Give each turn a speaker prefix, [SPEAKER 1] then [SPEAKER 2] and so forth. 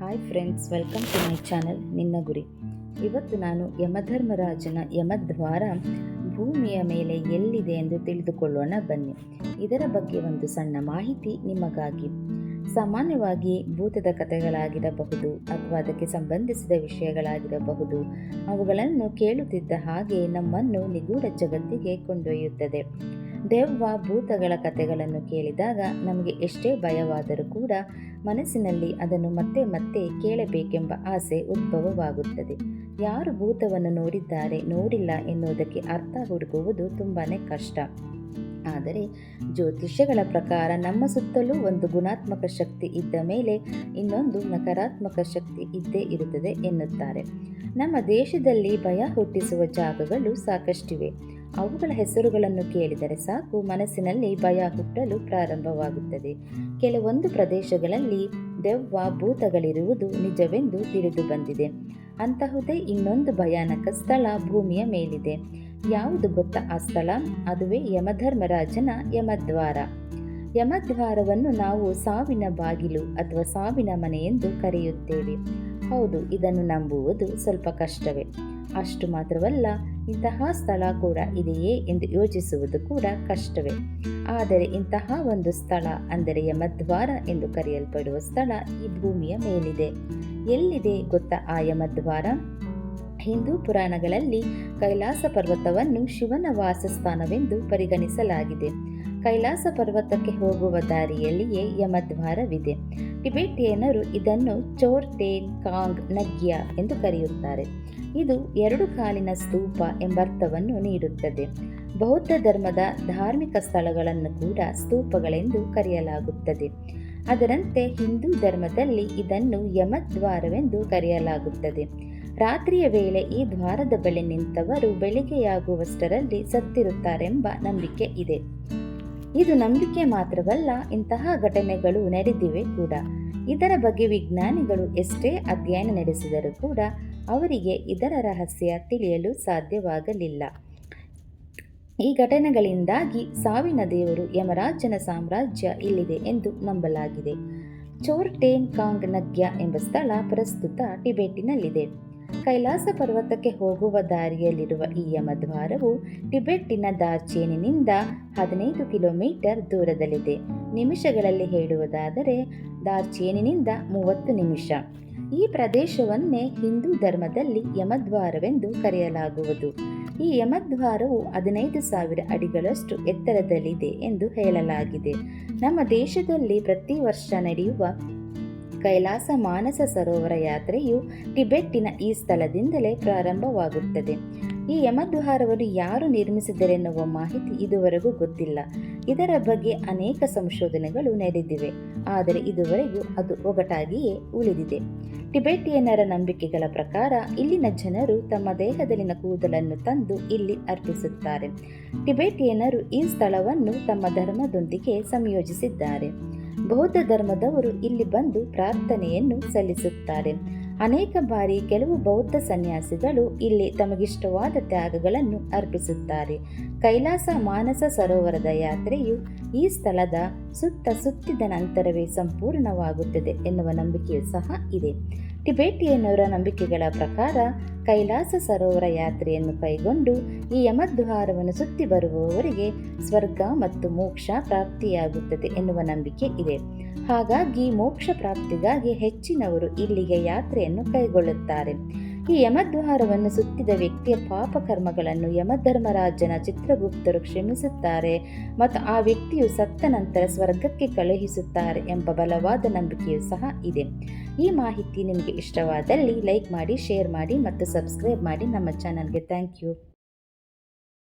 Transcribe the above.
[SPEAKER 1] Hi friends welcome to my channel ನಿನ್ನ ಗುರಿ ಇವತ್ತು ನಾನು ಯಮಧರ್ಮರಾಜನ ಯಮದ್ವಾರ ಭೂಮಿಯ ಮೇಲೆ ಎಲ್ಲಿದೆ ಎಂದು ತಿಳಿದುಕೊಳ್ಳೋಣ, ಬನ್ನಿ. ಇದರ ಬಗ್ಗೆ ಒಂದು ಸಣ್ಣ ಮಾಹಿತಿ ನಿಮಗಾಗಿ. ಸಾಮಾನ್ಯವಾಗಿ ಭೂತದ ಕಥೆಗಳಾಗಿರಬಹುದು ಅಥವಾ ಅದಕ್ಕೆ ಸಂಬಂಧಿಸಿದ ವಿಷಯಗಳಾಗಿರಬಹುದು, ಅವುಗಳನ್ನು ಕೇಳುತ್ತಿದ್ದ ಹಾಗೆ ನಮ್ಮನ್ನು ನಿಗೂಢ ಜಗತ್ತಿಗೆ ಕೊಂಡೊಯ್ಯುತ್ತದೆ. ದೆವ್ವ ಭೂತಗಳ ಕಥೆಗಳನ್ನು ಕೇಳಿದಾಗ ನಮಗೆ ಎಷ್ಟೇ ಭಯವಾದರೂ ಕೂಡ ಮನಸ್ಸಿನಲ್ಲಿ ಅದನ್ನು ಮತ್ತೆ ಮತ್ತೆ ಕೇಳಬೇಕೆಂಬ ಆಸೆ ಉದ್ಭವವಾಗುತ್ತದೆ. ಯಾರು ಭೂತವನ್ನು ನೋಡಿದ್ದಾರೆ, ನೋಡಿಲ್ಲ ಎನ್ನುವುದಕ್ಕೆ ಅರ್ಥ ಹುಡುಕುವುದು ತುಂಬಾ ಕಷ್ಟ. ಆದರೆ ಜ್ಯೋತಿಷ್ಯಗಳ ಪ್ರಕಾರ ನಮ್ಮ ಸುತ್ತಲೂ ಒಂದು ಗುಣಾತ್ಮಕ ಶಕ್ತಿ ಇದ್ದ ಮೇಲೆ ಇನ್ನೊಂದು ನಕಾರಾತ್ಮಕ ಶಕ್ತಿ ಇದ್ದೇ ಇರುತ್ತದೆ ಎನ್ನುತ್ತಾರೆ. ನಮ್ಮ ದೇಶದಲ್ಲಿ ಭಯ ಹುಟ್ಟಿಸುವ ಜಾಗಗಳು ಸಾಕಷ್ಟಿವೆ. ಅವುಗಳ ಹೆಸರುಗಳನ್ನು ಕೇಳಿದರೆ ಸಾಕು, ಮನಸ್ಸಿನಲ್ಲಿ ಭಯ ಹುಟ್ಟಲು ಪ್ರಾರಂಭವಾಗುತ್ತದೆ. ಕೆಲವೊಂದು ಪ್ರದೇಶಗಳಲ್ಲಿ ದೆವ್ವ ಭೂತಗಳಿರುವುದು ನಿಜವೆಂದು ತಿಳಿದು ಬಂದಿದೆ. ಅಂತಹುದೇ ಇನ್ನೊಂದು ಭಯಾನಕ ಸ್ಥಳ ಭೂಮಿಯ ಮೇಲಿದೆ. ಯಾವುದು ಗೊತ್ತ ಆ ಸ್ಥಳ? ಅದುವೇ ಯಮಧರ್ಮರಾಜನ ಯಮದ್ವಾರ. ಯಮದ್ವಾರವನ್ನು ನಾವು ಸಾವಿನ ಬಾಗಿಲು ಅಥವಾ ಸಾವಿನ ಮನೆ ಎಂದು ಕರೆಯುತ್ತೇವೆ. ಹೌದು, ಇದನ್ನು ನಂಬುವುದು ಸ್ವಲ್ಪ ಕಷ್ಟವೇ. ಅಷ್ಟು ಮಾತ್ರವಲ್ಲ ಇಂತಹ ಸ್ಥಳ ಕೂಡ ಇದೆಯೇ ಎಂದು ಯೋಚಿಸುವುದು ಕೂಡ ಕಷ್ಟವೇ. ಆದರೆ ಇಂತಹ ಒಂದು ಸ್ಥಳ ಅಂದರೆ ಯಮದ್ವಾರ ಎಂದು ಕರೆಯಲ್ಪಡುವ ಸ್ಥಳ ಈ ಭೂಮಿಯ ಮೇಲಿದೆ. ಎಲ್ಲಿದೆ ಗೊತ್ತ ಆ ಯಮದ್ವಾರ? ಹಿಂದೂ ಪುರಾಣಗಳಲ್ಲಿ ಕೈಲಾಸ ಪರ್ವತವನ್ನು ಶಿವನ ವಾಸಸ್ಥಾನವೆಂದು ಪರಿಗಣಿಸಲಾಗಿದೆ. ಕೈಲಾಸ ಪರ್ವತಕ್ಕೆ ಹೋಗುವ ದಾರಿಯಲ್ಲಿಯೇ ಯಮದ್ವಾರವಿದೆ. ಟಿಬೆಟಿಯನರು ಇದನ್ನು ಚೋರ್ತೇನ್ ಕಾಂಗ್ ನಗ್ಯ ಎಂದು ಕರೆಯುತ್ತಾರೆ. ಇದು ಎರಡು ಕಾಲಿನ ಸ್ತೂಪ ಎಂಬರ್ಥವನ್ನು ನೀಡುತ್ತದೆ. ಬೌದ್ಧ ಧರ್ಮದ ಧಾರ್ಮಿಕ ಸ್ಥಳಗಳನ್ನು ಕೂಡ ಸ್ತೂಪಗಳೆಂದು ಕರೆಯಲಾಗುತ್ತದೆ. ಅದರಂತೆ ಹಿಂದೂ ಧರ್ಮದಲ್ಲಿ ಇದನ್ನು ಯಮದ್ವಾರವೆಂದು ಕರೆಯಲಾಗುತ್ತದೆ. ರಾತ್ರಿಯ ವೇಳೆ ಈ ದ್ವಾರದ ಬಳಿ ನಿಂತವರು ಬೆಳಿಗ್ಗೆಯಾಗುವಷ್ಟರಲ್ಲಿ ಸತ್ತಿರುತ್ತಾರೆಂಬ ನಂಬಿಕೆ ಇದೆ. ಇದು ನಂಬಿಕೆ ಮಾತ್ರವಲ್ಲ, ಇಂತಹ ಘಟನೆಗಳು ನಡೆದಿವೆ ಕೂಡ. ಇದರ ಬಗ್ಗೆ ವಿಜ್ಞಾನಿಗಳು ಎಷ್ಟೇ ಅಧ್ಯಯನ ನಡೆಸಿದರೂ ಕೂಡ ಅವರಿಗೆ ಇದರ ರಹಸ್ಯ ತಿಳಿಯಲು ಸಾಧ್ಯವಾಗಲಿಲ್ಲ. ಈ ಘಟನೆಗಳಿಂದಾಗಿ ಸಾವಿನ ದೇವರು ಯಮರಾಜನ ಸಾಮ್ರಾಜ್ಯ ಇಲ್ಲಿದೆ ಎಂದು ನಂಬಲಾಗಿದೆ. ಚೋರ್ಟೇನ್ ಕಾಂಗ್ ನಗ್ಯ ಎಂಬ ಸ್ಥಳ ಪ್ರಸ್ತುತ ಟಿಬೆಟಿನಲ್ಲಿದೆ ಕೈಲಾಸ ಪರ್ವತಕ್ಕೆ ಹೋಗುವ ದಾರಿಯಲ್ಲಿರುವ ಈ ಯಮದ್ವಾರವು ಟಿಬೆಟ್ಟಿನ ದಾರ್ಚೇನಿನಿಂದ ಹದಿನೈದು ಕಿಲೋಮೀಟರ್ ದೂರದಲ್ಲಿದೆ. ನಿಮಿಷಗಳಲ್ಲಿ ಹೇಳುವುದಾದರೆ ದಾರ್ಚೇನಿನಿಂದ ಮೂವತ್ತು ನಿಮಿಷ. ಈ ಪ್ರದೇಶವನ್ನೇ ಹಿಂದೂ ಧರ್ಮದಲ್ಲಿ ಯಮದ್ವಾರವೆಂದು ಕರೆಯಲಾಗುವುದು. ಈ ಯಮದ್ವಾರವು ಹದಿನೈದು ಸಾವಿರ ಅಡಿಗಳಷ್ಟು ಎತ್ತರದಲ್ಲಿದೆ ಎಂದು ಹೇಳಲಾಗಿದೆ. ನಮ್ಮ ದೇಶದಲ್ಲಿ ಪ್ರತಿ ವರ್ಷ ನಡೆಯುವ ಕೈಲಾಸ ಮಾನಸ ಸರೋವರ ಯಾತ್ರೆಯು ಟಿಬೆಟ್ಟಿನ ಈ ಸ್ಥಳದಿಂದಲೇ ಪ್ರಾರಂಭವಾಗುತ್ತದೆ. ಈ ಯಮದ್ವಾರವನ್ನು ಯಾರು ನಿರ್ಮಿಸಿದರೆನ್ನುವ ಮಾಹಿತಿ ಇದುವರೆಗೂ ಗೊತ್ತಿಲ್ಲ. ಇದರ ಬಗ್ಗೆ ಅನೇಕ ಸಂಶೋಧನೆಗಳು ನಡೆದಿವೆ. ಆದರೆ ಇದುವರೆಗೂ ಅದು ಒಗಟಾಗಿಯೇ ಉಳಿದಿದೆ. ಟಿಬೆಟಿಯನ್ನರ ನಂಬಿಕೆಗಳ ಪ್ರಕಾರ ಇಲ್ಲಿನ ಜನರು ತಮ್ಮ ದೇಹದಲ್ಲಿನ ಕೂದಲನ್ನು ತಂದು ಇಲ್ಲಿ ಅರ್ಪಿಸುತ್ತಾರೆ. ಟಿಬೆಟಿಯನ್ನರು ಈ ಸ್ಥಳವನ್ನು ತಮ್ಮ ಧರ್ಮದೊಂದಿಗೆ ಸಂಯೋಜಿಸಿದ್ದಾರೆ. ಬೌದ್ಧ ಧರ್ಮದವರು ಇಲ್ಲಿ ಬಂದು ಪ್ರಾರ್ಥನೆಯನ್ನು ಸಲ್ಲಿಸುತ್ತಾರೆ. ಅನೇಕ ಬಾರಿ ಕೆಲವು ಬೌದ್ಧ ಸನ್ಯಾಸಿಗಳು ಇಲ್ಲಿ ತಮಗಿಷ್ಟವಾದ ತ್ಯಾಗಗಳನ್ನು ಅರ್ಪಿಸುತ್ತಾರೆ. ಕೈಲಾಸ ಮಾನಸ ಸರೋವರದ ಯಾತ್ರೆಯು ಈ ಸ್ಥಳದ ಸುತ್ತ ಸುತ್ತಿದ ನಂತರವೇ ಸಂಪೂರ್ಣವಾಗುತ್ತದೆ ಎನ್ನುವ ನಂಬಿಕೆಯೂ ಸಹ ಇದೆ. ಟಿಬೆಟಿಯನ್ನರ ನಂಬಿಕೆಗಳ ಪ್ರಕಾರ ಕೈಲಾಸ ಸರೋವರ ಯಾತ್ರೆಯನ್ನು ಕೈಗೊಂಡು ಈ ಯಮದ್ವಾರವನ್ನು ಸುತ್ತಿ ಬರುವವರಿಗೆ ಸ್ವರ್ಗ ಮತ್ತು ಮೋಕ್ಷ ಪ್ರಾಪ್ತಿಯಾಗುತ್ತದೆ ಎನ್ನುವ ನಂಬಿಕೆ ಇದೆ. ಹಾಗಾಗಿ ಮೋಕ್ಷ ಪ್ರಾಪ್ತಿಗಾಗಿ ಹೆಚ್ಚಿನವರು ಇಲ್ಲಿಗೆ ಯಾತ್ರೆಯನ್ನು ಕೈಗೊಳ್ಳುತ್ತಾರೆ. ಈ ಯಮದ್ವಾರವನ್ನು ಸುತ್ತಿದ ವ್ಯಕ್ತಿಯ ಪಾಪ ಕರ್ಮಗಳನ್ನು ಯಮಧರ್ಮರಾಜನ ಚಿತ್ರಗುಪ್ತರು ಕ್ಷಮಿಸುತ್ತಾರೆ ಮತ್ತು ಆ ವ್ಯಕ್ತಿಯು ಸತ್ತ ನಂತರ ಸ್ವರ್ಗಕ್ಕೆ ಕಳುಹಿಸುತ್ತಾರೆ ಎಂಬ ಬಲವಾದ ನಂಬಿಕೆಯೂ ಸಹ ಇದೆ. ಈ ಮಾಹಿತಿ ನಿಮಗೆ ಇಷ್ಟವಾದಲ್ಲಿ ಲೈಕ್ ಮಾಡಿ ಶೇರ್ ಮಾಡಿ ಮತ್ತು ಸಬ್ಸ್ಕ್ರೈಬ್ ಮಾಡಿ ನಮ್ಮ ಚಾನಲ್ಗೆ ಥ್ಯಾಂಕ್ ಯು